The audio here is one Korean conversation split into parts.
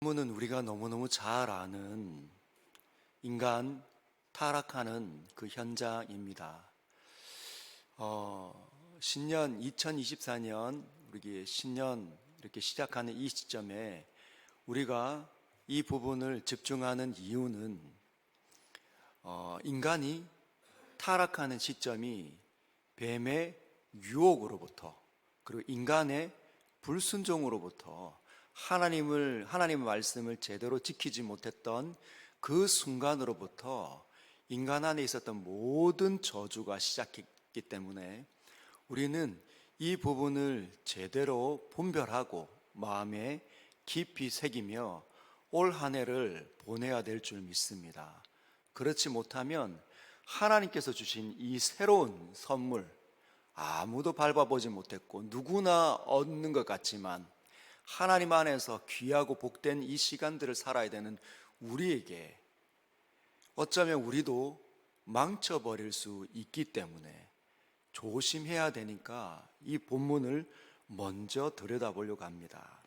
본문은 우리가 너무너무 잘 아는 인간 타락하는 그 현장입니다. 어, 신년 2024년 우리 신년 이렇게 시작하는 이 시점에 우리가 이 부분을 집중하는 이유는 어, 인간이 타락하는 시점이 뱀의 유혹으로부터 그리고 인간의 불순종으로부터 하나님을 하나님의 말씀을 제대로 지키지 못했던 그 순간으로부터 인간 안에 있었던 모든 저주가 시작했기 때문에 우리는 이 부분을 제대로 분별하고 마음에 깊이 새기며 올 한 해를 보내야 될 줄 믿습니다. 그렇지 못하면 하나님께서 주신 이 새로운 선물 아무도 밟아보지 못했고 누구나 얻는 것 같지만 하나님 안에서 귀하고 복된 이 시간들을 살아야 되는 우리에게 어쩌면 우리도 망쳐버릴 수 있기 때문에 조심해야 되니까 이 본문을 먼저 들여다보려고 합니다.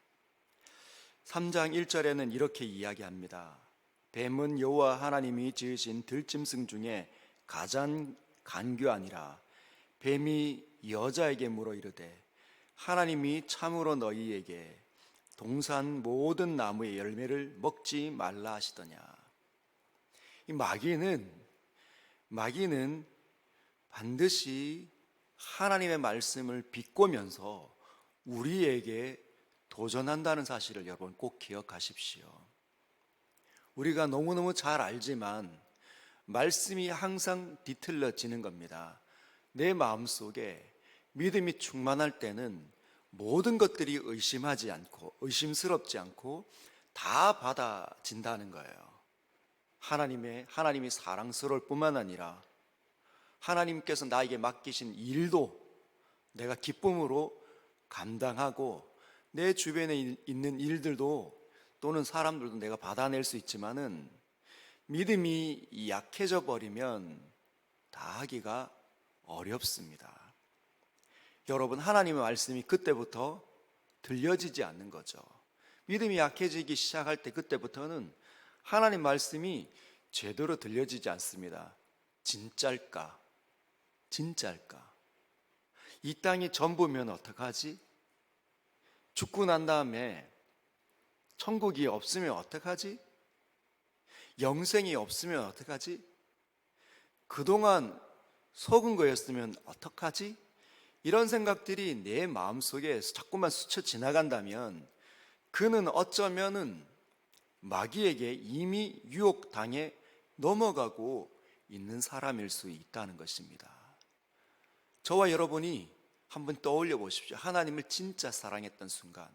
3장 1절에는 이렇게 이야기합니다. 뱀은 여호와 하나님이 지으신 들짐승 중에 가장 간교하니라. 뱀이 여자에게 물어 이르되 하나님이 참으로 너희에게 동산 모든 나무의 열매를 먹지 말라 하시더냐. 이 마귀는 마귀는 반드시 하나님의 말씀을 비꼬면서 우리에게 도전한다는 사실을 여러분 꼭 기억하십시오. 우리가 너무너무 잘 알지만 말씀이 항상 뒤틀려지는 겁니다. 내 마음 속에 믿음이 충만할 때는 모든 것들이 의심하지 않고 의심스럽지 않고 다 받아진다는 거예요. 하나님의 하나님이 사랑스러울 뿐만 아니라 하나님께서 나에게 맡기신 일도 내가 기쁨으로 감당하고 내 주변에 있는 일들도 또는 사람들도 내가 받아낼 수 있지만은 믿음이 약해져 버리면 다 하기가 어렵습니다. 여러분, 하나님의 말씀이 그때부터 들려지지 않는 거죠. 믿음이 약해지기 시작할 때 그때부터는 하나님 말씀이 제대로 들려지지 않습니다. 진짜일까? 진짜일까? 이 땅이 전부면 어떡하지? 죽고 난 다음에 천국이 없으면 어떡하지? 영생이 없으면 어떡하지? 그동안 속은 거였으면 어떡하지? 이런 생각들이 내 마음속에 자꾸만 스쳐 지나간다면 그는 어쩌면은 마귀에게 이미 유혹당해 넘어가고 있는 사람일 수 있다는 것입니다. 저와 여러분이 한번 떠올려 보십시오. 하나님을 진짜 사랑했던 순간,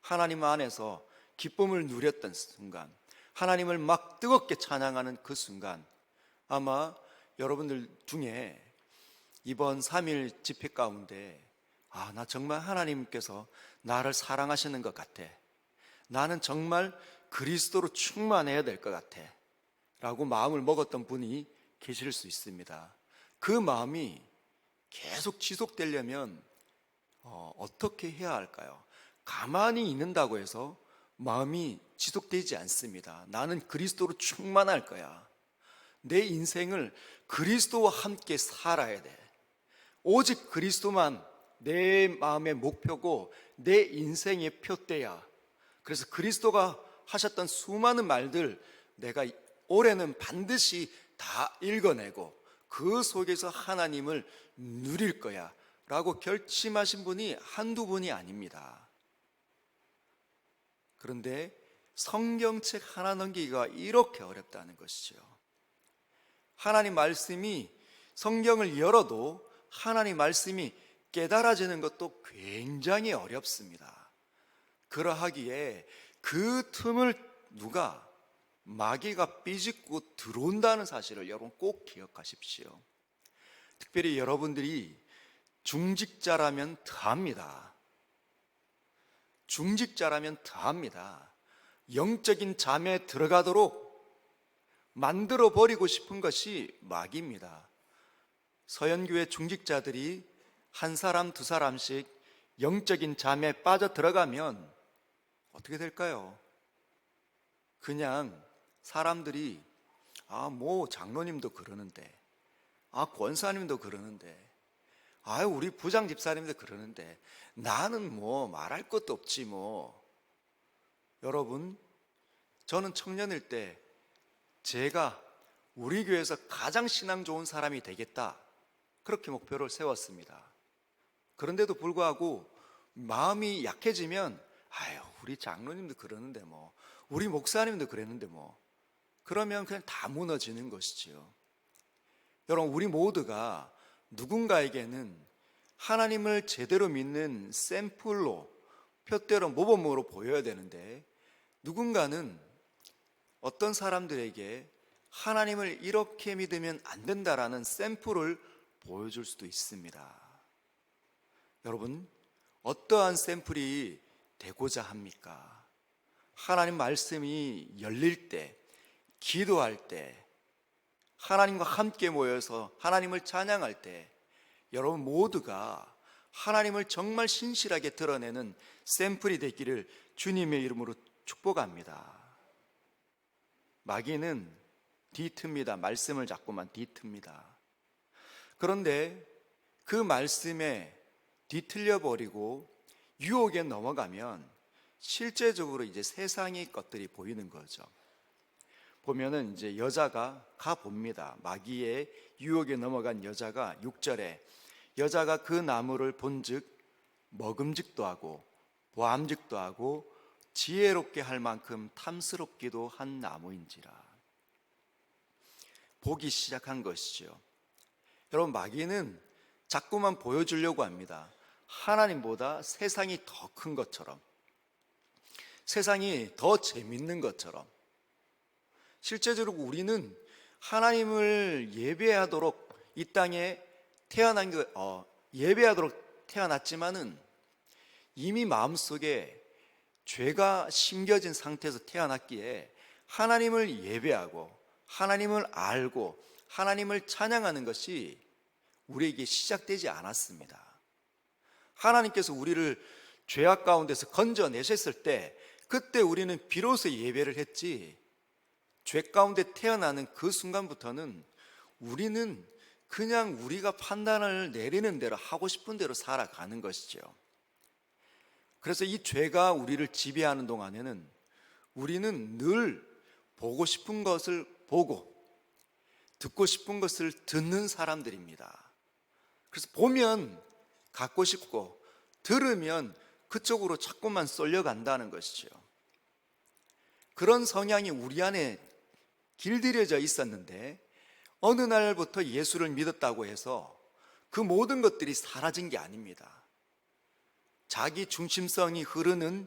하나님 안에서 기쁨을 누렸던 순간, 하나님을 막 뜨겁게 찬양하는 그 순간, 아마 여러분들 중에 이번 3일 집회 가운데, 아, 나 정말 하나님께서 나를 사랑하시는 것 같아. 나는 정말 그리스도로 충만해야 될 것 같아. 라고 마음을 먹었던 분이 계실 수 있습니다. 그 마음이 계속 지속되려면 어, 어떻게 해야 할까요? 가만히 있는다고 해서 마음이 지속되지 않습니다. 나는 그리스도로 충만할 거야. 내 인생을 그리스도와 함께 살아야 돼. 오직 그리스도만 내 마음의 목표고 내 인생의 표대야. 그래서 그리스도가 하셨던 수많은 말들 내가 올해는 반드시 다 읽어내고 그 속에서 하나님을 누릴 거야 라고 결심하신 분이 한두 분이 아닙니다. 그런데 성경책 하나 넘기기가 이렇게 어렵다는 것이죠. 하나님 말씀이 성경을 열어도 하나님 말씀이 깨달아지는 것도 굉장히 어렵습니다. 그러하기에 그 틈을 누가 마귀가 삐짓고 들어온다는 사실을 여러분 꼭 기억하십시오. 특별히 여러분들이 중직자라면 더합니다. 중직자라면 더합니다. 영적인 잠에 들어가도록 만들어 버리고 싶은 것이 마귀입니다. 서연교회 중직자들이 한 사람 두 사람씩 영적인 잠에 빠져 들어가면 어떻게 될까요? 그냥 사람들이 아, 뭐 장로님도 그러는데 아, 권사님도 그러는데 아, 우리 부장 집사님도 그러는데 나는 뭐 말할 것도 없지 뭐. 여러분, 저는 청년일 때 제가 우리 교회에서 가장 신앙 좋은 사람이 되겠다. 그렇게 목표를 세웠습니다. 그런데도 불구하고 마음이 약해지면 아유, 우리 장로님도 그러는데 뭐, 우리 목사님도 그랬는데 뭐, 그러면 그냥 다 무너지는 것이지요. 여러분, 우리 모두가 누군가에게는 하나님을 제대로 믿는 샘플로, 표대로 모범으로 보여야 되는데, 누군가는 어떤 사람들에게 하나님을 이렇게 믿으면 안 된다라는 샘플을 보여줄 수도 있습니다. 여러분, 어떠한 샘플이 되고자 합니까? 하나님 말씀이 열릴 때, 기도할 때, 하나님과 함께 모여서 하나님을 찬양할 때, 여러분 모두가 하나님을 정말 신실하게 드러내는 샘플이 되기를 주님의 이름으로 축복합니다. 마귀는 뒤틉니다. 말씀을 자꾸만 뒤틉니다. 그런데 그 말씀에 뒤틀려 버리고 유혹에 넘어가면 실제적으로 이제 세상의 것들이 보이는 거죠. 보면은 이제 여자가 가 봅니다. 마귀의 유혹에 넘어간 여자가 6절에 여자가 그 나무를 본즉 먹음직도 하고 보암직도 하고 지혜롭게 할 만큼 탐스럽기도 한 나무인지라 보기 시작한 것이죠. 여러분 마귀는 자꾸만 보여주려고 합니다. 하나님보다 세상이 더 큰 것처럼 세상이 더 재밌는 것처럼 실제적으로 우리는 하나님을 예배하도록 이 땅에 태어난 그 어, 예배하도록 태어났지만은 이미 마음속에 죄가 심겨진 상태에서 태어났기에 하나님을 예배하고 하나님을 알고 하나님을 찬양하는 것이 우리에게 시작되지 않았습니다. 하나님께서 우리를 죄악 가운데서 건져내셨을 때 그때 우리는 비로소 예배를 했지 죄 가운데 태어나는 그 순간부터는 우리는 그냥 우리가 판단을 내리는 대로 하고 싶은 대로 살아가는 것이죠. 그래서 이 죄가 우리를 지배하는 동안에는 우리는 늘 보고 싶은 것을 보고 듣고 싶은 것을 듣는 사람들입니다. 그래서 보면 갖고 싶고 들으면 그쪽으로 자꾸만 쏠려간다는 것이죠. 그런 성향이 우리 안에 길들여져 있었는데 어느 날부터 예수를 믿었다고 해서 그 모든 것들이 사라진 게 아닙니다. 자기 중심성이 흐르는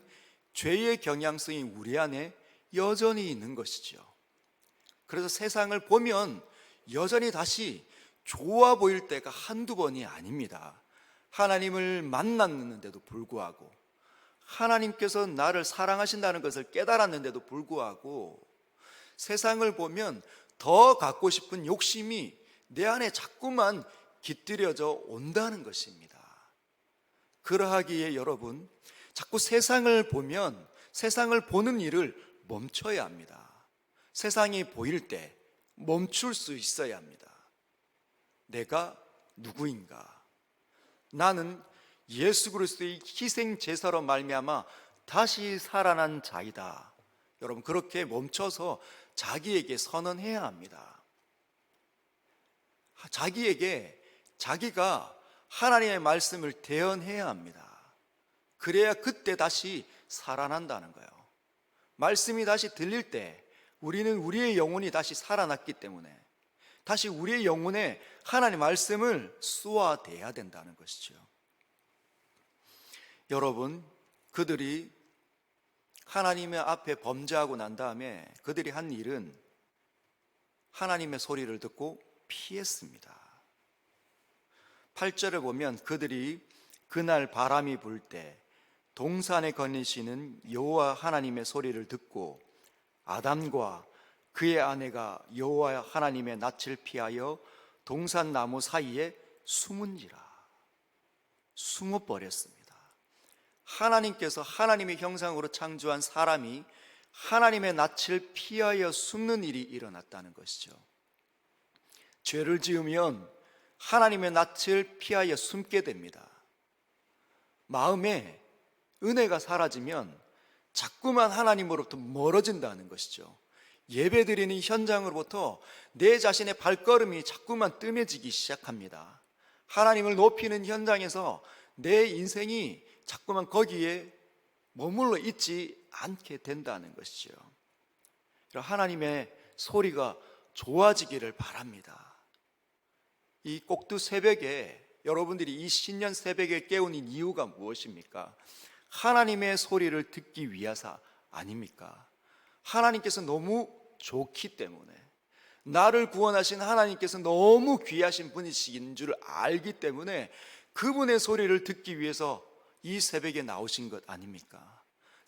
죄의 경향성이 우리 안에 여전히 있는 것이죠. 그래서 세상을 보면 여전히 다시 좋아 보일 때가 한두 번이 아닙니다. 하나님을 만났는데도 불구하고 하나님께서 나를 사랑하신다는 것을 깨달았는데도 불구하고 세상을 보면 더 갖고 싶은 욕심이 내 안에 자꾸만 깃들여져 온다는 것입니다. 그러하기에 여러분, 자꾸 세상을 보면 세상을 보는 일을 멈춰야 합니다. 세상이 보일 때 멈출 수 있어야 합니다. 내가 누구인가? 나는 예수 그리스도의 희생 제사로 말미암아 다시 살아난 자이다. 여러분 그렇게 멈춰서 자기에게 선언해야 합니다. 자기에게 자기가 하나님의 말씀을 대언해야 합니다. 그래야 그때 다시 살아난다는 거예요. 말씀이 다시 들릴 때 우리는 우리의 영혼이 다시 살아났기 때문에 다시 우리의 영혼에 하나님 말씀을 쏘아대야 된다는 것이죠. 여러분, 그들이 하나님의 앞에 범죄하고 난 다음에 그들이 한 일은 하나님의 소리를 듣고 피했습니다. 8절을 보면 그들이 그날 바람이 불 때 동산에 거니시는 여호와 하나님의 소리를 듣고 아담과 그의 아내가 여호와 하나님의 낯을 피하여 동산 나무 사이에 숨은지라 숨어 버렸습니다. 하나님께서 하나님의 형상으로 창조한 사람이 하나님의 낯을 피하여 숨는 일이 일어났다는 것이죠. 죄를 지으면 하나님의 낯을 피하여 숨게 됩니다. 마음에 은혜가 사라지면 자꾸만 하나님으로부터 멀어진다는 것이죠. 예배 드리는 현장으로부터 내 자신의 발걸음이 자꾸만 뜸해지기 시작합니다. 하나님을 높이는 현장에서 내 인생이 자꾸만 거기에 머물러 있지 않게 된다는 것이죠. 하나님의 소리가 좋아지기를 바랍니다. 이 꼭두 새벽에 여러분들이 이 신년 새벽에 깨우는 이유가 무엇입니까? 하나님의 소리를 듣기 위해서 아닙니까? 하나님께서 너무 좋기 때문에 나를 구원하신 하나님께서 너무 귀하신 분이신 줄 알기 때문에 그분의 소리를 듣기 위해서 이 새벽에 나오신 것 아닙니까?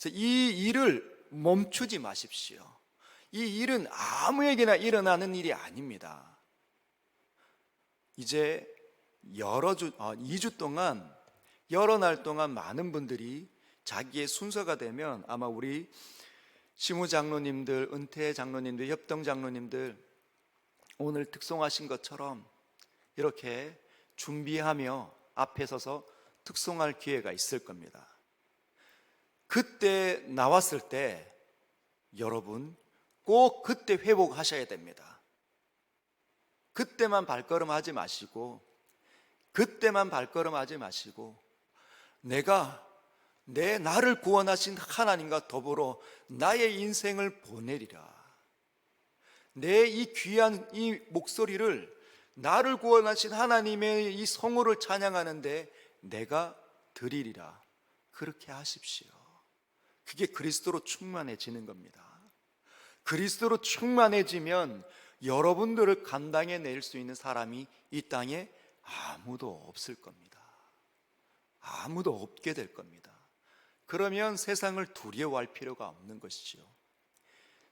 이 일을 멈추지 마십시오. 이 일은 아무에게나 일어나는 일이 아닙니다. 이제 여러 주, 아, 2주 동안, 여러 날 동안 많은 분들이 자기의 순서가 되면 아마 우리 시무 장로님들, 은퇴 장로님들, 협동 장로님들 오늘 특송하신 것처럼 이렇게 준비하며 앞에 서서 특송할 기회가 있을 겁니다. 그때 나왔을 때 여러분 꼭 그때 회복하셔야 됩니다. 그때만 발걸음하지 마시고 그때만 발걸음하지 마시고 내가 내 나를 구원하신 하나님과 더불어 나의 인생을 보내리라. 내 이 귀한 이 목소리를 나를 구원하신 하나님의 이 성호를 찬양하는데 내가 드리리라. 그렇게 하십시오. 그게 그리스도로 충만해지는 겁니다. 그리스도로 충만해지면 여러분들을 감당해 낼 수 있는 사람이 이 땅에 아무도 없을 겁니다. 아무도 없게 될 겁니다. 그러면 세상을 두려워할 필요가 없는 것이지요.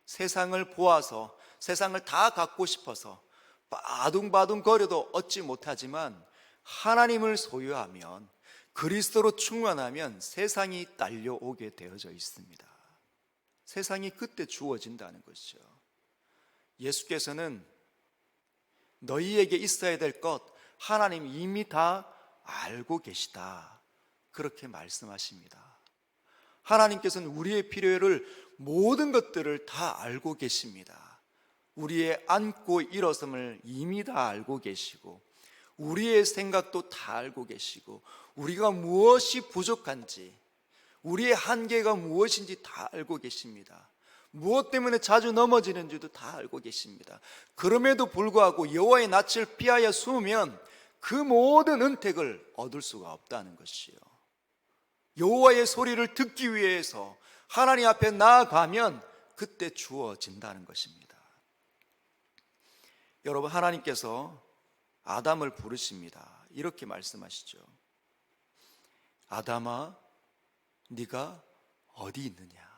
세상을 보아서 세상을 다 갖고 싶어서 바둥바둥 거려도 얻지 못하지만 하나님을 소유하면 그리스도로 충만하면 세상이 딸려오게 되어져 있습니다. 세상이 그때 주어진다는 것이죠. 예수께서는 너희에게 있어야 될 것 하나님 이미 다 알고 계시다. 그렇게 말씀하십니다. 하나님께서는 우리의 필요를 모든 것들을 다 알고 계십니다. 우리의 안고 일어섬을 이미 다 알고 계시고 우리의 생각도 다 알고 계시고 우리가 무엇이 부족한지 우리의 한계가 무엇인지 다 알고 계십니다. 무엇 때문에 자주 넘어지는지도 다 알고 계십니다. 그럼에도 불구하고 여호와의 낯을 피하여 숨으면 그 모든 은택을 얻을 수가 없다는 것이요. 여호와의 소리를 듣기 위해서 하나님 앞에 나아가면 그때 주어진다는 것입니다. 여러분 하나님께서 아담을 부르십니다. 이렇게 말씀하시죠. 아담아 네가 어디 있느냐?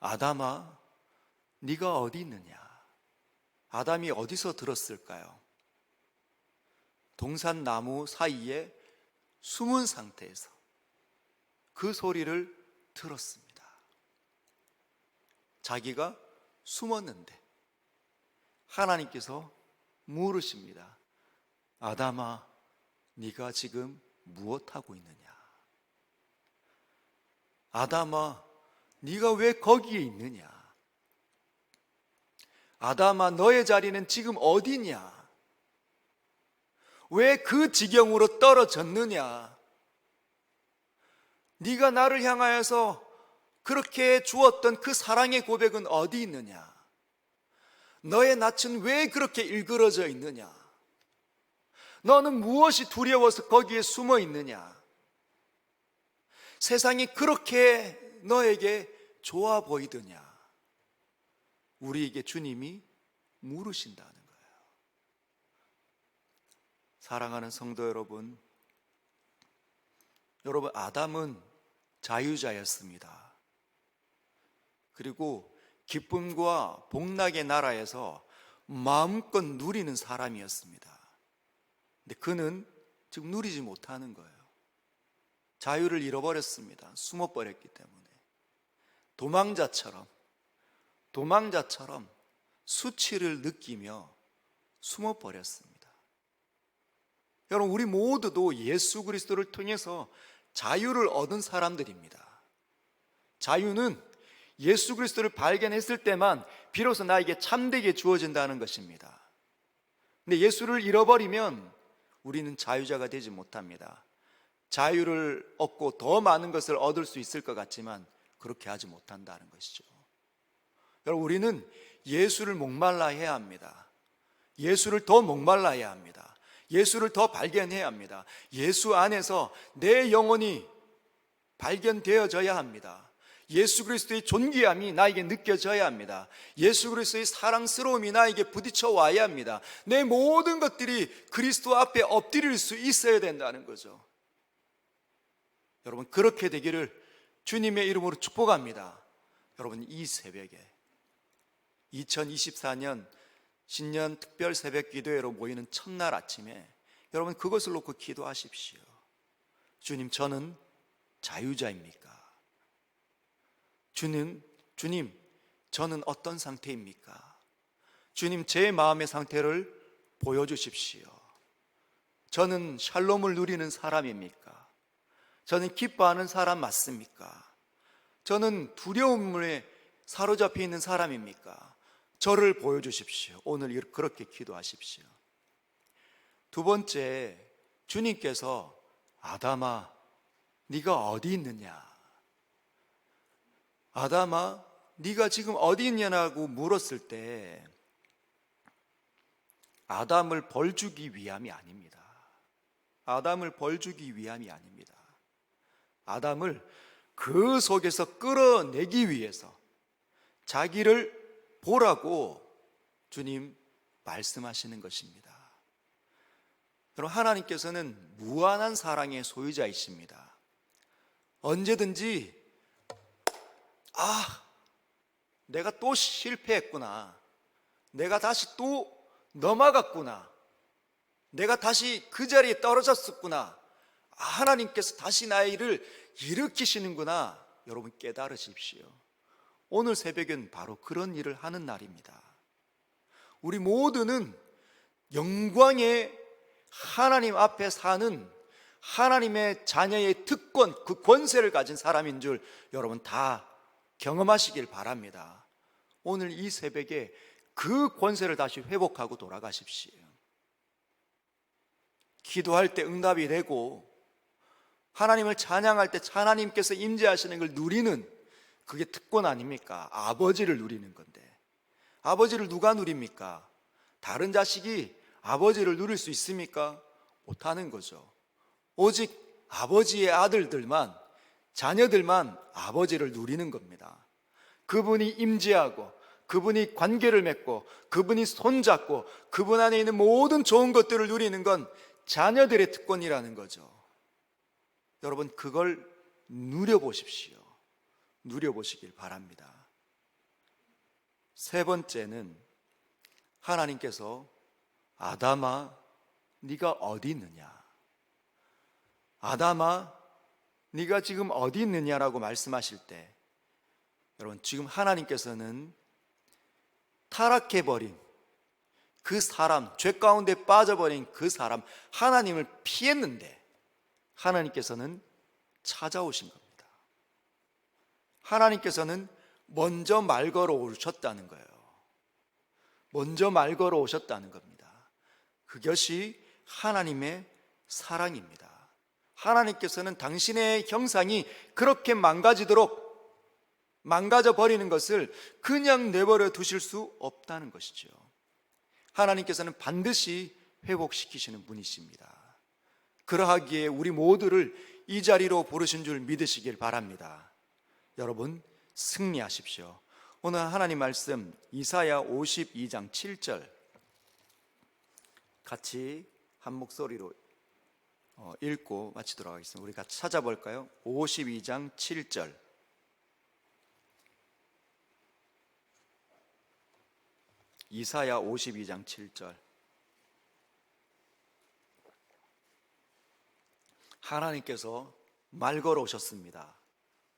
아담아 네가 어디 있느냐? 아담이 어디서 들었을까요? 동산 나무 사이에 숨은 상태에서 그 소리를 들었습니다. 자기가 숨었는데 하나님께서 물으십니다. 아담아, 네가 지금 무엇 하고 있느냐? 아담아, 네가 왜 거기에 있느냐? 아담아, 너의 자리는 지금 어디냐? 왜 그 지경으로 떨어졌느냐? 네가 나를 향하여서 그렇게 주었던 그 사랑의 고백은 어디 있느냐? 너의 낯은 왜 그렇게 일그러져 있느냐? 너는 무엇이 두려워서 거기에 숨어 있느냐? 세상이 그렇게 너에게 좋아 보이더냐? 우리에게 주님이 물으신다는. 사랑하는 성도 여러분, 여러분, 아담은 자유자였습니다. 그리고 기쁨과 복락의 나라에서 마음껏 누리는 사람이었습니다. 근데 그는 지금 누리지 못하는 거예요. 자유를 잃어버렸습니다. 숨어버렸기 때문에. 도망자처럼 도망자처럼 수치를 느끼며 숨어 버렸습니다. 여러분 우리 모두도 예수 그리스도를 통해서 자유를 얻은 사람들입니다. 자유는 예수 그리스도를 발견했을 때만 비로소 나에게 참되게 주어진다는 것입니다. 근데 예수를 잃어버리면 우리는 자유자가 되지 못합니다. 자유를 얻고 더 많은 것을 얻을 수 있을 것 같지만 그렇게 하지 못한다는 것이죠. 여러분, 우리는 예수를 목말라 해야 합니다. 예수를 더 목말라 해야 합니다. 예수를 더 발견해야 합니다. 예수 안에서 내 영혼이 발견되어져야 합니다. 예수 그리스도의 존귀함이 나에게 느껴져야 합니다. 예수 그리스도의 사랑스러움이 나에게 부딪혀 와야 합니다. 내 모든 것들이 그리스도 앞에 엎드릴 수 있어야 된다는 거죠. 여러분, 그렇게 되기를 주님의 이름으로 축복합니다. 여러분, 이 새벽에 2024년 신년 특별 새벽 기도회로 모이는 첫날 아침에 여러분 그것을 놓고 기도하십시오. 주님, 저는 자유자입니까? 주님, 주님, 저는 어떤 상태입니까? 주님, 제 마음의 상태를 보여주십시오. 저는 샬롬을 누리는 사람입니까? 저는 기뻐하는 사람 맞습니까? 저는 두려움에 사로잡혀 있는 사람입니까? 저를 보여주십시오. 오늘 그렇게 기도하십시오. 두 번째, 주님께서 아담아, 네가 어디 있느냐? 아담아, 네가 지금 어디 있냐고 물었을 때 아담을 벌 주기 위함이 아닙니다. 아담을 벌 주기 위함이 아닙니다. 아담을 그 속에서 끌어내기 위해서 자기를 보라고 주님 말씀하시는 것입니다. 여러분, 하나님께서는 무한한 사랑의 소유자이십니다. 언제든지, 아, 내가 또 실패했구나. 내가 다시 또 넘어갔구나. 내가 다시 그 자리에 떨어졌었구나. 아, 하나님께서 다시 나의 일을 일으키시는구나. 여러분 깨달으십시오. 오늘 새벽은 바로 그런 일을 하는 날입니다. 우리 모두는 영광의 하나님 앞에 사는 하나님의 자녀의 특권, 그 권세를 가진 사람인 줄 여러분 다 경험하시길 바랍니다. 오늘 이 새벽에 그 권세를 다시 회복하고 돌아가십시오. 기도할 때 응답이 되고 하나님을 찬양할 때 하나님께서 임재하시는 걸 누리는 그게 특권 아닙니까? 아버지를 누리는 건데. 아버지를 누가 누립니까? 다른 자식이 아버지를 누릴 수 있습니까? 못하는 거죠. 오직 아버지의 아들들만, 자녀들만 아버지를 누리는 겁니다. 그분이 임재하고, 그분이 관계를 맺고, 그분이 손잡고, 그분 안에 있는 모든 좋은 것들을 누리는 건 자녀들의 특권이라는 거죠. 여러분, 그걸 누려보십시오. 누려보시길 바랍니다. 세 번째는 하나님께서 아담아, 네가 어디 있느냐? 아담아, 네가 지금 어디 있느냐라고 말씀하실 때, 여러분 지금 하나님께서는 타락해 버린 그 사람, 죄 가운데 빠져버린 그 사람, 하나님을 피했는데 하나님께서는 찾아오신 겁니다. 하나님께서는 먼저 말 걸어 오셨다는 거예요. 먼저 말 걸어 오셨다는 겁니다. 그것이 하나님의 사랑입니다. 하나님께서는 당신의 형상이 그렇게 망가지도록 망가져 버리는 것을 그냥 내버려 두실 수 없다는 것이죠. 하나님께서는 반드시 회복시키시는 분이십니다. 그러하기에 우리 모두를 이 자리로 부르신 줄 믿으시길 바랍니다. 여러분 승리하십시오. 오늘 하나님 말씀 이사야 52장 7절 같이 한 목소리로 어, 읽고 마치도록 하겠습니다. 우리 같이 찾아볼까요? 52장 7절 이사야 52장 7절 하나님께서 말 걸어 오셨습니다.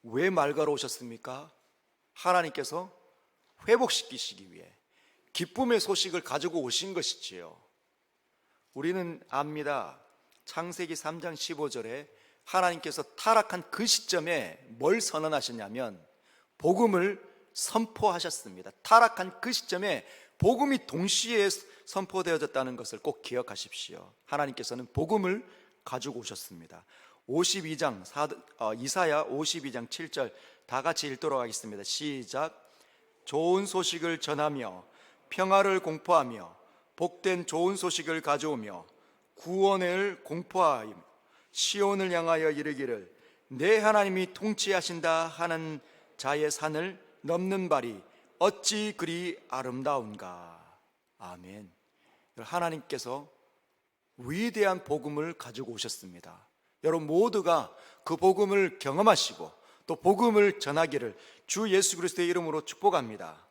왜말 걸어 오셨습니까? 하나님께서 회복시키시기 위해 기쁨의 소식을 가지고 오신 것이지요. 우리는 압니다. 창세기 3장 15절에 하나님께서 타락한 그 시점에 뭘 선언하셨냐면 복음을 선포하셨습니다. 타락한 그 시점에 복음이 동시에 선포되어졌다는 것을 꼭 기억하십시오. 하나님께서는 복음을 가지고 오셨습니다. 52장 사- 어, 이사야 52장 7절 다 같이 읽도록 하겠습니다. 시작. 좋은 소식을 전하며 평화를 공포하며 복된 좋은 소식을 가져오며 구원을 공포하여 시온을 향하여 이르기를 내 하나님이 통치하신다 하는 자의 산을 넘는 발이 어찌 그리 아름다운가 아멘 하나님께서 위대한 복음을 가지고 오셨습니다 여러분 모두가 그 복음을 경험하시고 또 복음을 전하기를 주 예수 그리스도의 이름으로 축복합니다